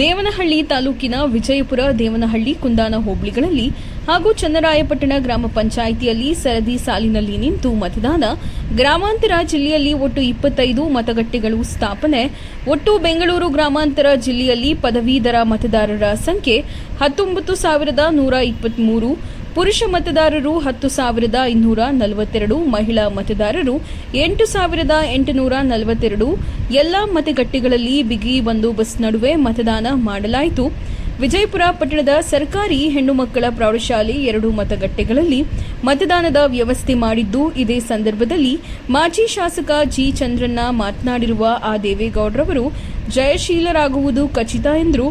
ದೇವನಹಳ್ಳಿ ತಾಲೂಕಿನ ವಿಜಯಪುರ ದೇವನಹಳ್ಳಿ ಕುಂದಾನ ಹೋಬಳಿಗಳಲ್ಲಿ ಹಾಗೂ ಚನ್ನರಾಯಪಟ್ಟಣ ಗ್ರಾಮ ಪಂಚಾಯಿತಿಯಲ್ಲಿ ಸರದಿ ಸಾಲಿನಲ್ಲಿ ನಿಂತು ಮತದಾನ. ಗ್ರಾಮಾಂತರ ಜಿಲ್ಲೆಯಲ್ಲಿ ಒಟ್ಟು ಇಪ್ಪತ್ತೈದು ಮತಗಟ್ಟೆಗಳು ಸ್ಥಾಪನೆ. ಒಟ್ಟು ಬೆಂಗಳೂರು ಗ್ರಾಮಾಂತರ ಜಿಲ್ಲೆಯಲ್ಲಿ ಪದವೀಧರ ಮತದಾರರ ಸಂಖ್ಯೆ ಹತ್ತೊಂಬತ್ತು ಸಾವಿರದ ನೂರ ಇಪ್ಪತ್ಮೂರು. ಪುರುಷ ಮತದಾರರು ಹತ್ತು ಸಾವಿರದ ಇನ್ನೂರ ನಲವತ್ತೆರಡು, ಮಹಿಳಾ ಮತದಾರರು ಎಂಟು ಸಾವಿರದ ಎಂಟುನೂರ ನಲವತ್ತೆರಡು. ಎಲ್ಲಾ ಮತಗಟ್ಟೆಗಳಲ್ಲಿ ಬಿಗಿ ಬಂದೋಬಸ್ತ್ ನಡುವೆ ಮತದಾನ ಮಾಡಲಾಯಿತು. ವಿಜಯಪುರ ಪಟ್ಟಣದ ಸರ್ಕಾರಿ ಹೆಣ್ಣು ಮಕ್ಕಳ ಪ್ರೌಢಶಾಲೆ ಎರಡು ಮತಗಟ್ಟೆಗಳಲ್ಲಿ ಮತದಾನದ ವ್ಯವಸ್ಥೆ ಮಾಡಿದ್ದು ಇದೇ ಸಂದರ್ಭದಲ್ಲಿ ಮಾಜಿ ಶಾಸಕ ಜಿ ಚಂದ್ರಣ್ಣ ಮಾತನಾಡಿರುವ ಆ ದೇವೇಗೌಡರವರು, ಜಯಶೀಲರಾಗುವುದು ಖಚಿತ ಎಂದರು.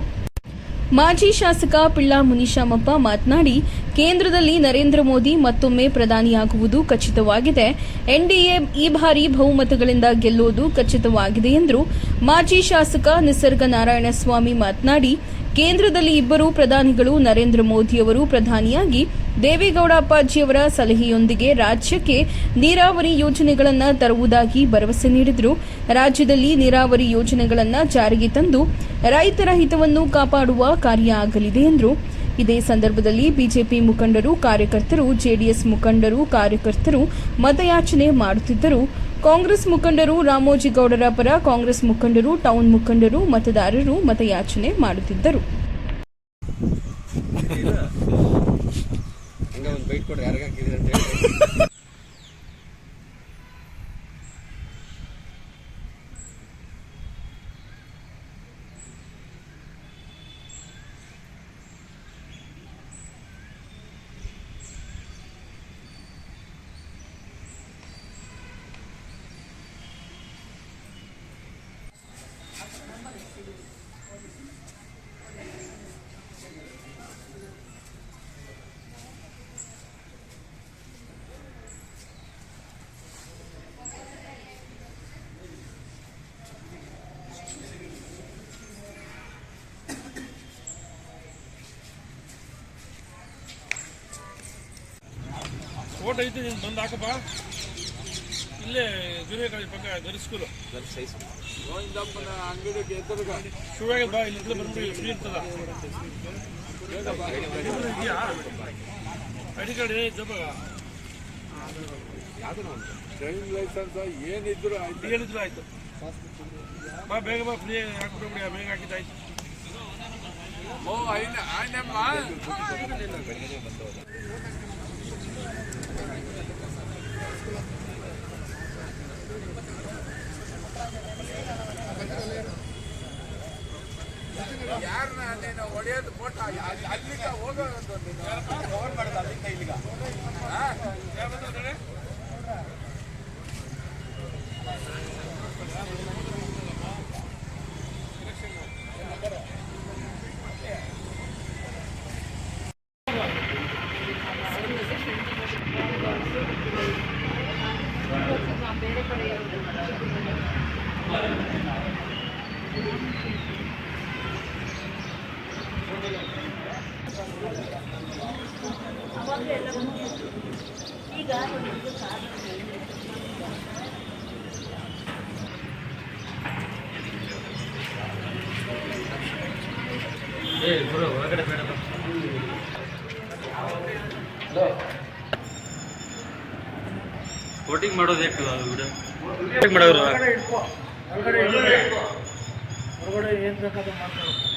ಮಾಜಿ ಶಾಸಕ ಪಿಳ್ಳಾ ಮುನಿಶಾಮಪ್ಪ ಮಾತನಾಡಿ, ಕೇಂದ್ರದಲ್ಲಿ ನರೇಂದ್ರ ಮೋದಿ ಮತ್ತೊಮ್ಮೆ ಪ್ರಧಾನಿಯಾಗುವುದು ಖಚಿತವಾಗಿದೆ. ಎನ್ಡಿಎ ಈ ಬಾರಿ ಬಹುಮತಗಳಿಂದ ಗೆಲ್ಲುವುದು ಖಚಿತವಾಗಿದೆ ಎಂದರು ಮಾಜಿ ಶಾಸಕ ನಿಸರ್ಗ ನಾರಾಯಣಸ್ವಾಮಿ ಮಾತನಾಡಿ ಕೇಂದ್ರದಲ್ಲಿ ಇಬ್ಬರು ಪ್ರಧಾನಿಗಳು ನರೇಂದ್ರ ಮೋದಿಯವರು ಪ್ರಧಾನಿಯಾಗಿ ದೇವೇಗೌಡ ಅಪ್ಪಾಜಿಯವರ ಸಲಹೆಯೊಂದಿಗೆ ರಾಜ್ಯಕ್ಕೆ ನೀರಾವರಿ ಯೋಜನೆಗಳನ್ನು ತರುವುದಾಗಿ ಭರವಸೆ ನೀಡಿದರು. ರಾಜ್ಯದಲ್ಲಿ ನೀರಾವರಿ ಯೋಜನೆಗಳನ್ನು ಜಾರಿಗೆ ತಂದು ರೈತರ ಹಿತವನ್ನು ಕಾಪಾಡುವ ಕಾರ್ಯ ಆಗಲಿದೆ ಎಂದರು. ಇದೇ ಸಂದರ್ಭದಲ್ಲಿ ಬಿಜೆಪಿ ಮುಖಂಡರು ಕಾರ್ಯಕರ್ತರು, ಜೆಡಿಎಸ್ ಮುಖಂಡರು, ಕಾರ್ಯಕರ್ತರು ಮತಯಾಚನೆ ಮಾಡುತ್ತಿದ್ದರು. ಕಾಂಗ್ರೆಸ್ ಮುಖಂಡರು ರಾಮೋಜಿಗೌಡರ ಪರ ಕಾಂಗ್ರೆಸ್ ಮುಖಂಡರು ಟೌನ್ ಮುಖಂಡರು ಮತದಾರರು ಮತಯಾಚನೆ ಮಾಡುತ್ತಿದ್ದರು. ಓಟ್ ಐತಿ ನೀನು ಬಂದು ಹಾಕಪ್ಪ. ಇಲ್ಲೇ ಜೂನಿಯರ್ ಕಾಲೇಜ್ ಪಕ್ಕ ಗರಿ ಸ್ಕೂಲು ಶುರುವಾಗಿ ಬಾ ಇಲ್ಲಿ ಬರ್ತೀವಿ ಫ್ರೀ ಇರ್ತದ ಇದೆಯಾ I D card driving licence ಏನಿದ್ರು ಆಯ್ತು ಹೇಳಿದ್ರು ಆಯ್ತು ಬಾ ಬೇಗ ಬಾ ಫ್ರೀ ಹಾಕ್ಬಿಟ್ಟು ಬೇಗ ಹಾಕಿದ್ದಾಯ್ತು ಓ ಐನ ಆಯ್ನಮ್ಮ ಯಾರನ್ನ ನೀನು ಹೊಡೆಯೋದು ಫೋಟೋ ಅಲ್ಲಿಗೆ ಹೋಗೋದು ನೀನು. ಫೋನ್ ವೋಟಿಂಗ್ ಮಾಡೋದು ಹೇಗೆ ಅದು ವಿಡಿಯೋ ಬೇಕಾದ್ರೂ ಮಾಡೋರು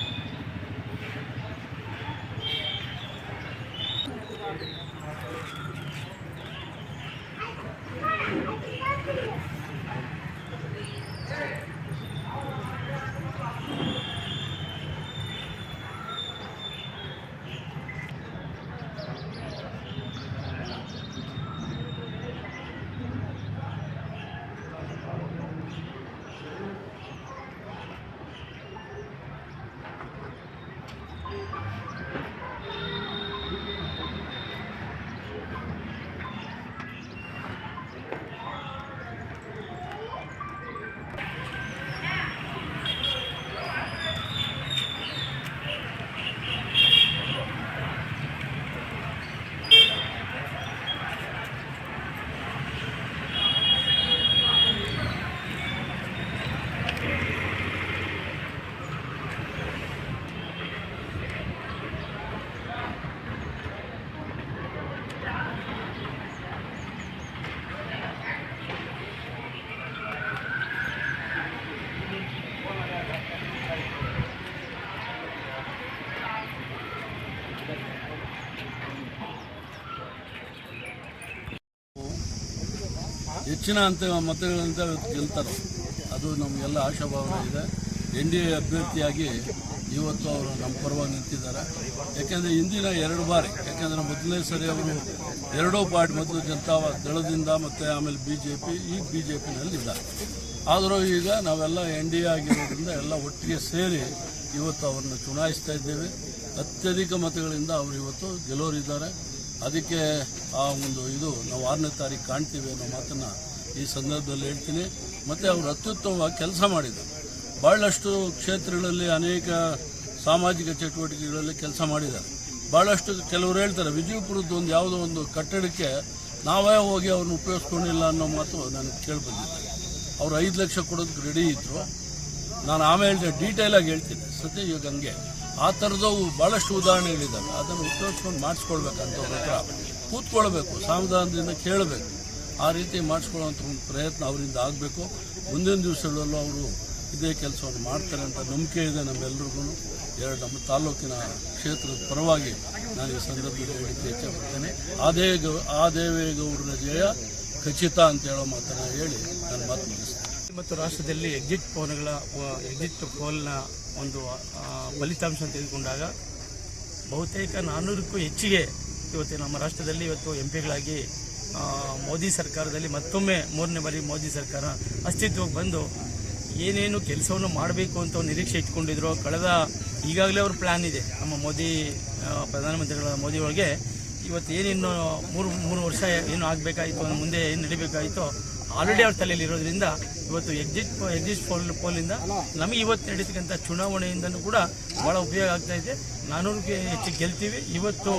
ಹೆಚ್ಚಿನ ಅಂತ ಮತಗಳಿಂದ ಗೆಲ್ತಾರೆ. ಅದು ನಮಗೆಲ್ಲ ಆಶಾಭಾವನೆ ಇದೆ. ಎನ್ ಡಿ ಎ ಅಭ್ಯರ್ಥಿಯಾಗಿ ಇವತ್ತು ಅವರು ನಮ್ಮ ಪರವಾಗಿ ನಿಂತಿದ್ದಾರೆ. ಯಾಕೆಂದರೆ ಹಿಂದಿನ ಎರಡು ಬಾರಿ, ಯಾಕೆಂದರೆ ಮೊದಲನೇ ಸರಿ ಅವರು ಎರಡೂ ಪಾರ್ಟಿ ಮೊದಲು ಜನತಾ ದಳದಿಂದ ಮತ್ತು ಆಮೇಲೆ ಬಿ ಜೆ ಪಿ ಈ ಬಿ ಜೆ ಆದರೂ ಈಗ ನಾವೆಲ್ಲ ಎನ್ ಡಿ ಎ ಆಗಿರೋದ್ರಿಂದ ಎಲ್ಲ ಒಟ್ಟಿಗೆ ಸೇರಿ ಇವತ್ತು ಅವ್ರನ್ನ ಚುನಾಯಿಸ್ತಾ ಇದ್ದೇವೆ. ಅತ್ಯಧಿಕ ಮತಗಳಿಂದ ಅವರು ಇವತ್ತು ಗೆಲುವರಿದ್ದಾರೆ ಅದಕ್ಕೆ ಆ ಒಂದು ಇದು ನಾವು ಆರನೇ ತಾರೀಕು ಕಾಣ್ತೀವಿ ಅನ್ನೋ ಮಾತನ್ನು ಈ ಸಂದರ್ಭದಲ್ಲಿ ಹೇಳ್ತೀನಿ. ಮತ್ತು ಅವರು ಅತ್ಯುತ್ತಮವಾಗಿ ಕೆಲಸ ಮಾಡಿದ್ದಾರೆ. ಭಾಳಷ್ಟು ಕ್ಷೇತ್ರಗಳಲ್ಲಿ ಅನೇಕ ಸಾಮಾಜಿಕ ಚಟುವಟಿಕೆಗಳಲ್ಲಿ ಕೆಲಸ ಮಾಡಿದ್ದಾರೆ. ಭಾಳಷ್ಟು ಕೆಲವರು ಹೇಳ್ತಾರೆ, ವಿಜಯಪುರದ್ದು ಒಂದು ಯಾವುದೋ ಒಂದು ಕಟ್ಟಡಕ್ಕೆ ನಾವೇ ಹೋಗಿ ಅವ್ರನ್ನ ಉಪಯೋಗಿಸ್ಕೊಂಡಿಲ್ಲ ಅನ್ನೋ ಮಾತು ನನಗೆ ಕೇಳಿಬಂದಿದ್ದೆ. ಅವ್ರು ಐದು ಲಕ್ಷ ಕೊಡೋದಕ್ಕೆ ರೆಡಿ ಇದ್ದರು ನಾನು ಆಮೇಲೆ ಡೀಟೇಲಾಗಿ ಹೇಳ್ತೀನಿ. ಸತ್ಯ ಈಗ ಹಂಗೆ ಆ ಥರದವು ಭಾಳಷ್ಟು ಉದಾಹರಣೆಗಳಿದ್ದಾವೆ. ಅದನ್ನು ಉಪಯೋಗಿಸ್ಕೊಂಡು ಮಾಡಿಸ್ಕೊಳ್ಬೇಕಂತ ಹತ್ರ ಕೂತ್ಕೊಳ್ಬೇಕು, ಸಾವಧಾನದಿಂದ ಕೇಳಬೇಕು. ಆ ರೀತಿ ಮಾಡಿಸ್ಕೊಳ್ಳುವಂಥ ಒಂದು ಪ್ರಯತ್ನ ಅವರಿಂದ ಆಗಬೇಕು. ಮುಂದಿನ ದಿವಸಗಳಲ್ಲೂ ಅವರು ಇದೇ ಕೆಲಸವನ್ನು ಮಾಡ್ತಾರೆ ಅಂತ ನಂಬಿಕೆ ಇದೆ ನಮ್ಮೆಲ್ಲರಿಗೂ ಎರಡು ನಮ್ಮ ತಾಲೂಕಿನ ಕ್ಷೇತ್ರದ ಪರವಾಗಿ ನಾನು ಈ ಸಂದರ್ಭದಲ್ಲಿ ಹೇಳಿಕೆ ಇಚ್ಛೆ ಪಡ್ತೇನೆ ಆ ದೇವ ಆ ದೇವೇಗೌಡರ ಜಯ ಖಚಿತ ಅಂತ ಹೇಳೋ ಮಾತನ್ನು ಹೇಳಿ ನಾನು ಮಾತು ಮುಗಿಸ್ತೇನೆ. ಮತ್ತು ರಾಷ್ಟ್ರದಲ್ಲಿ ಎಕ್ಸಿಟ್ ಪೋಲ್ಗಳ ಎಕ್ಸಿಟ್ ಪೋಲ್ನ ಒಂದು ಫಲಿತಾಂಶ ತೆಗೆದುಕೊಂಡಾಗ ಬಹುತೇಕ ನಾನ್ನೂರಕ್ಕೂ ಹೆಚ್ಚಿಗೆ ಇವತ್ತು ನಮ್ಮ ರಾಷ್ಟ್ರದಲ್ಲಿ ಇವತ್ತು ಎಂ ಪಿಗಳಾಗಿ ಮೋದಿ ಸರ್ಕಾರದಲ್ಲಿ ಮತ್ತೊಮ್ಮೆ ಮೂರನೇ ಬಾರಿ ಮೋದಿ ಸರ್ಕಾರ ಅಸ್ತಿತ್ವಕ್ಕೆ ಬಂದು ಏನೇನು ಕೆಲಸವನ್ನು ಮಾಡಬೇಕು ಅಂತ ನಿರೀಕ್ಷೆ ಇಟ್ಕೊಂಡಿದ್ರು, ಕಳೆದ ಈಗಾಗಲೇ ಅವ್ರ ಪ್ಲ್ಯಾನ್ ಇದೆ. ನಮ್ಮ ಮೋದಿ ಪ್ರಧಾನಮಂತ್ರಿಗಳ ಮೋದಿ ಒಳಗೆ ಇವತ್ತು ಏನಿನ್ನು ಮೂರು ಮೂರು ವರ್ಷ ಏನು ಆಗಬೇಕಾಯಿತು ಮುಂದೆ ಏನು ನಡಿಬೇಕಾಯಿತು ಆಲ್ರೆಡಿ ಅವ್ರ ತಲೆಯಲ್ಲಿ ಇರೋದ್ರಿಂದ ಇವತ್ತು ಎಕ್ಸಿಟ್ ಎಕ್ಸಿಟ್ ಪೋಲ್ ಪೋಲಿಂದ ನಮಗೆ ಇವತ್ತು ನಡೀತಕ್ಕಂಥ ಚುನಾವಣೆಯಿಂದನೂ ಕೂಡ ಬಹಳ ಉಪಯೋಗ ಆಗ್ತಾ ಇದೆ. ನಾನೂರಕ್ಕೆ ಹೆಚ್ಚು ಗೆಲ್ತೀವಿ. ಇವತ್ತು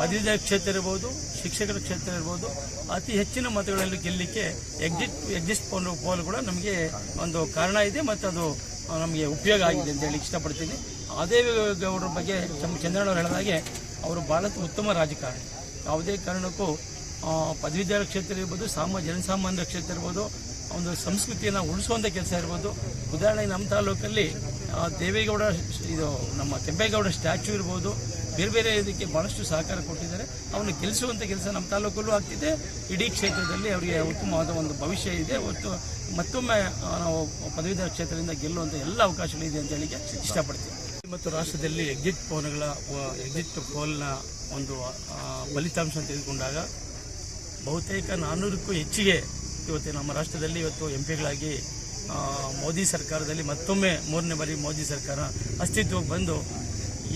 ಪದವೀಧರ ಕ್ಷೇತ್ರ ಇರ್ಬೋದು, ಶಿಕ್ಷಕರ ಕ್ಷೇತ್ರ ಇರ್ಬೋದು, ಅತಿ ಹೆಚ್ಚಿನ ಮತಗಳಲ್ಲಿ ಗೆಲ್ಲಲಿಕ್ಕೆ ಎಕ್ಸಿಟ್ ಎಕ್ಸಿಟ್ ಪೋಲ್ ಪೋಲ್ ಕೂಡ ನಮಗೆ ಒಂದು ಕಾರಣ ಇದೆ ಮತ್ತು ಅದು ನಮಗೆ ಉಪಯೋಗ ಆಗಿದೆ ಅಂತ ಹೇಳಿ ಇಷ್ಟಪಡ್ತೀನಿ. ಅದೇ ಗೌಡರ ಬಗ್ಗೆ ಚಂದ್ರಣ್ಣವ್ರು ಚಂದ್ರಣ್ಣ ಅವರು ಹೇಳಿದಾಗೆ ಅವರು ಭಾಳ ಉತ್ತಮ ರಾಜಕಾರಣಿ. ಯಾವುದೇ ಕಾರಣಕ್ಕೂ ಪದವೀಧರ ಕ್ಷೇತ್ರ ಇರ್ಬೋದು, ಸಾಮ, ಜನಸಾಮಾನ್ಯರ ಕ್ಷೇತ್ರ ಇರ್ಬೋದು, ಒಂದು ಸಂಸ್ಕೃತಿಯನ್ನು ಉಳಿಸುವಂಥ ಕೆಲಸ ಇರ್ಬೋದು. ಉದಾಹರಣೆಗೆ ನಮ್ಮ ತಾಲೂಕಲ್ಲಿ ದೇವೇಗೌಡ ಇದು ನಮ್ಮ ಕೆಂಪೇಗೌಡ ಸ್ಟ್ಯಾಚ್ಯೂ ಇರ್ಬೋದು. ಬೇರೆ ಬೇರೆ ಇದಕ್ಕೆ ಭಾಳಷ್ಟು ಸಹಕಾರ ಕೊಟ್ಟಿದ್ದಾರೆ. ಅವನು ಗೆಲ್ಲಿಸುವಂಥ ಕೆಲಸ ನಮ್ಮ ತಾಲೂಕಲ್ಲೂ ಆಗ್ತಿದೆ. ಇಡೀ ಕ್ಷೇತ್ರದಲ್ಲಿ ಅವರಿಗೆ ಉತ್ತಮವಾದ ಒಂದು ಭವಿಷ್ಯ ಇದೆ. ಒತ್ತು ಮತ್ತೊಮ್ಮೆ ನಾವು ಪದವೀಧರ ಕ್ಷೇತ್ರದಿಂದ ಗೆಲ್ಲುವಂಥ ಎಲ್ಲ ಅವಕಾಶಗಳಿದೆ ಅಂತ ಹೇಳಿಕೆ ಇಷ್ಟಪಡ್ತೀನಿ. ಮತ್ತು ರಾಷ್ಟ್ರದಲ್ಲಿ ಎಕ್ಸಿಟ್ ಪೋಲ್ಗಳ ಎಕ್ಸಿಟ್ ಪೋಲ್ನ ಒಂದು ಫಲಿತಾಂಶ ತೆಗೆದುಕೊಂಡಾಗ ಬಹುತೇಕ ನಾನ್ನೂರಕ್ಕೂ ಹೆಚ್ಚಿಗೆ ಇವತ್ತು ನಮ್ಮ ರಾಷ್ಟ್ರದಲ್ಲಿ ಇವತ್ತು ಎಂ ಪಿಗಳಾಗಿ ಮೋದಿ ಸರ್ಕಾರದಲ್ಲಿ ಮತ್ತೊಮ್ಮೆ ಮೂರನೇ ಬಾರಿ ಮೋದಿ ಸರ್ಕಾರ ಅಸ್ತಿತ್ವಕ್ಕೆ ಬಂದು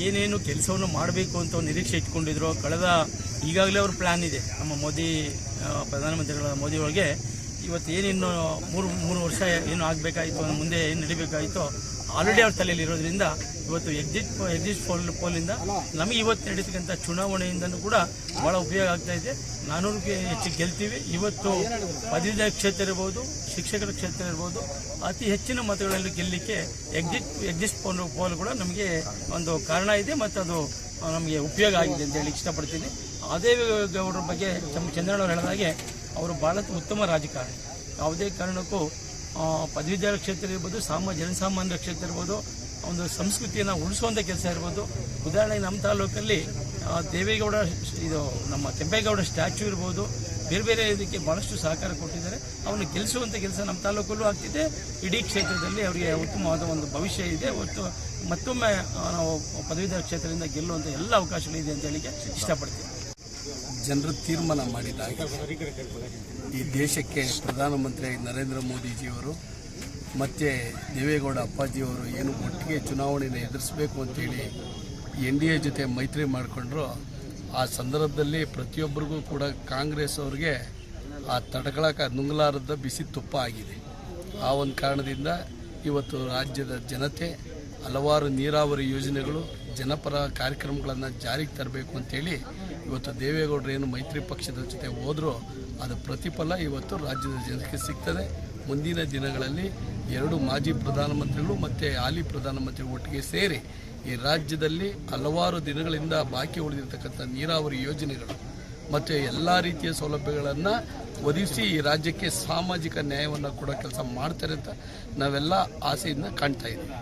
ಏನೇನು ಕೆಲಸವನ್ನು ಮಾಡಬೇಕು ಅಂತ ನಿರೀಕ್ಷೆ ಇಟ್ಕೊಂಡಿದ್ರು, ಕಳೆದ ಈಗಾಗಲೇ ಅವ್ರ ಪ್ಲ್ಯಾನ್ ಇದೆ. ನಮ್ಮ ಮೋದಿ ಪ್ರಧಾನಮಂತ್ರಿಗಳ ಮೋದಿ ಒಳಗೆ ಇವತ್ತು ಏನಿನ್ನು ಮೂರು ಮೂರು ವರ್ಷ ಏನು ಆಗಬೇಕಾಯಿತು ಮುಂದೆ ಏನು ನಡಿಬೇಕಾಯಿತು ಆಲ್ರೆಡಿ ಅವ್ರ ತಲೆಯಲ್ಲಿ ಇರೋದ್ರಿಂದ ಇವತ್ತು ಎಕ್ಸಿಟ್ ಎಕ್ಸಿಟ್ ಪೋಲ್ ಪೋಲಿಂದ ನಮಗೆ ಇವತ್ತು ನಡೀತಕ್ಕಂಥ ಚುನಾವಣೆಯಿಂದನೂ ಕೂಡ ಬಹಳ ಉಪಯೋಗ ಆಗ್ತಾ ಇದೆ. ನಾನೂರಕ್ಕೆ ಹೆಚ್ಚು ಗೆಲ್ತೀವಿ. ಇವತ್ತು ಪದವೀಧರ ಕ್ಷೇತ್ರ ಇರ್ಬೋದು, ಶಿಕ್ಷಕರ ಕ್ಷೇತ್ರ ಇರ್ಬೋದು, ಅತಿ ಹೆಚ್ಚಿನ ಮತಗಳಲ್ಲಿ ಗೆಲ್ಲಲಿಕ್ಕೆ ಎಕ್ಸಿಟ್ ಎಕ್ಸಿಟ್ ಪೋಲ್ ಪೋಲ್ ಕೂಡ ನಮಗೆ ಒಂದು ಕಾರಣ ಇದೆ ಮತ್ತು ಅದು ನಮಗೆ ಉಪಯೋಗ ಆಗಿದೆ ಅಂತ ಹೇಳಿ ಇಷ್ಟಪಡ್ತೀನಿ. ಅದೇ ಅವರ ಬಗ್ಗೆ ಚಂದ್ರಣ್ಣ ಹೇಳಿದಾಗೆ ಅವರು ಭಾಳ ಉತ್ತಮ ರಾಜಕಾರಣಿ. ಯಾವುದೇ ಕಾರಣಕ್ಕೂ ಪದವೀಧರ ಕ್ಷೇತ್ರ ಇರ್ಬೋದು, ಸಾಮ, ಜನಸಾಮಾನ್ಯರ ಕ್ಷೇತ್ರ ಇರ್ಬೋದು, ಒಂದು ಸಂಸ್ಕೃತಿಯನ್ನು ಉಳಿಸುವಂಥ ಕೆಲಸ ಇರ್ಬೋದು. ಉದಾಹರಣೆಗೆ ನಮ್ಮ ತಾಲೂಕಲ್ಲಿ ದೇವೇಗೌಡ ಇದು ನಮ್ಮ ಕೆಂಪೇಗೌಡ ಸ್ಟ್ಯಾಚ್ಯೂ ಇರ್ಬೋದು. ಬೇರೆ ಬೇರೆ ಇದಕ್ಕೆ ಭಾಳಷ್ಟು ಸಹಕಾರ ಕೊಟ್ಟಿದ್ದಾರೆ. ಅವನು ಗೆಲ್ಲಿಸುವಂಥ ಕೆಲಸ ನಮ್ಮ ತಾಲೂಕಲ್ಲೂ ಆಗ್ತಿದೆ. ಇಡೀ ಕ್ಷೇತ್ರದಲ್ಲಿ ಅವರಿಗೆ ಉತ್ತಮವಾದ ಒಂದು ಭವಿಷ್ಯ ಇದೆ. ಒತ್ತು ಮತ್ತೊಮ್ಮೆ ನಾವು ಪದವೀಧರ ಕ್ಷೇತ್ರದಿಂದ ಗೆಲ್ಲುವಂಥ ಎಲ್ಲ ಅವಕಾಶಗಳಿದೆ ಅಂತ ಹೇಳಿಕೆ ಇಷ್ಟಪಡ್ತೀನಿ. ಜನರು ತೀರ್ಮಾನ ಮಾಡಿದಾಗ ಈ ದೇಶಕ್ಕೆ ಪ್ರಧಾನಮಂತ್ರಿ ನರೇಂದ್ರ ಮೋದಿಜಿಯವರು ಮತ್ತು ದೇವೇಗೌಡ ಅಪ್ಪಾಜಿಯವರು ಏನು ಒಟ್ಟಿಗೆ ಚುನಾವಣೆಯನ್ನು ಎದುರಿಸಬೇಕು ಅಂತೇಳಿ ಎನ್ ಡಿ ಎ ಜೊತೆ ಮೈತ್ರಿ ಮಾಡಿಕೊಂಡ್ರು, ಆ ಸಂದರ್ಭದಲ್ಲಿ ಪ್ರತಿಯೊಬ್ಬರಿಗೂ ಕೂಡ ಕಾಂಗ್ರೆಸ್ ಅವ್ರಿಗೆ ಆ ತಡ್ಕೊಳಕ್ಕೆ ನುಂಗಲಾರದ ಬಿಸಿ ತುಪ್ಪ ಆಗಿದೆ. ಆ ಒಂದು ಕಾರಣದಿಂದ ಇವತ್ತು ರಾಜ್ಯದ ಜನತೆ ಹಲವಾರು ನೀರಾವರಿ ಯೋಜನೆಗಳು ಜನಪರ ಕಾರ್ಯಕ್ರಮಗಳನ್ನು ಜಾರಿಗೆ ತರಬೇಕು ಅಂತೇಳಿ ಇವತ್ತು ದೇವೇಗೌಡರು ಏನು ಮೈತ್ರಿ ಪಕ್ಷದ ಜೊತೆ ಹೋದರೂ ಅದು ಪ್ರತಿಫಲ ಇವತ್ತು ರಾಜ್ಯದ ಜನಕ್ಕೆ ಸಿಗ್ತದೆ. ಮುಂದಿನ ದಿನಗಳಲ್ಲಿ ಎರಡು ಮಾಜಿ ಪ್ರಧಾನಮಂತ್ರಿಗಳು ಮತ್ತು ಹಾಲಿ ಪ್ರಧಾನಮಂತ್ರಿ ಒಟ್ಟಿಗೆ ಸೇರಿ ಈ ರಾಜ್ಯದಲ್ಲಿ ಹಲವಾರು ದಿನಗಳಿಂದ ಬಾಕಿ ಉಳಿದಿರ್ತಕ್ಕಂಥ ನೀರಾವರಿ ಯೋಜನೆಗಳು ಮತ್ತು ಎಲ್ಲ ರೀತಿಯ ಸೌಲಭ್ಯಗಳನ್ನು ಒದಗಿಸಿ ಈ ರಾಜ್ಯಕ್ಕೆ ಸಾಮಾಜಿಕ ನ್ಯಾಯವನ್ನು ಕೊಡೋ ಕೆಲಸ ಮಾಡ್ತಾರೆ ಅಂತ ನಾವೆಲ್ಲ ಆಸೆಯಿಂದ ಕಾಣ್ತಾ ಇದ್ದೀವಿ.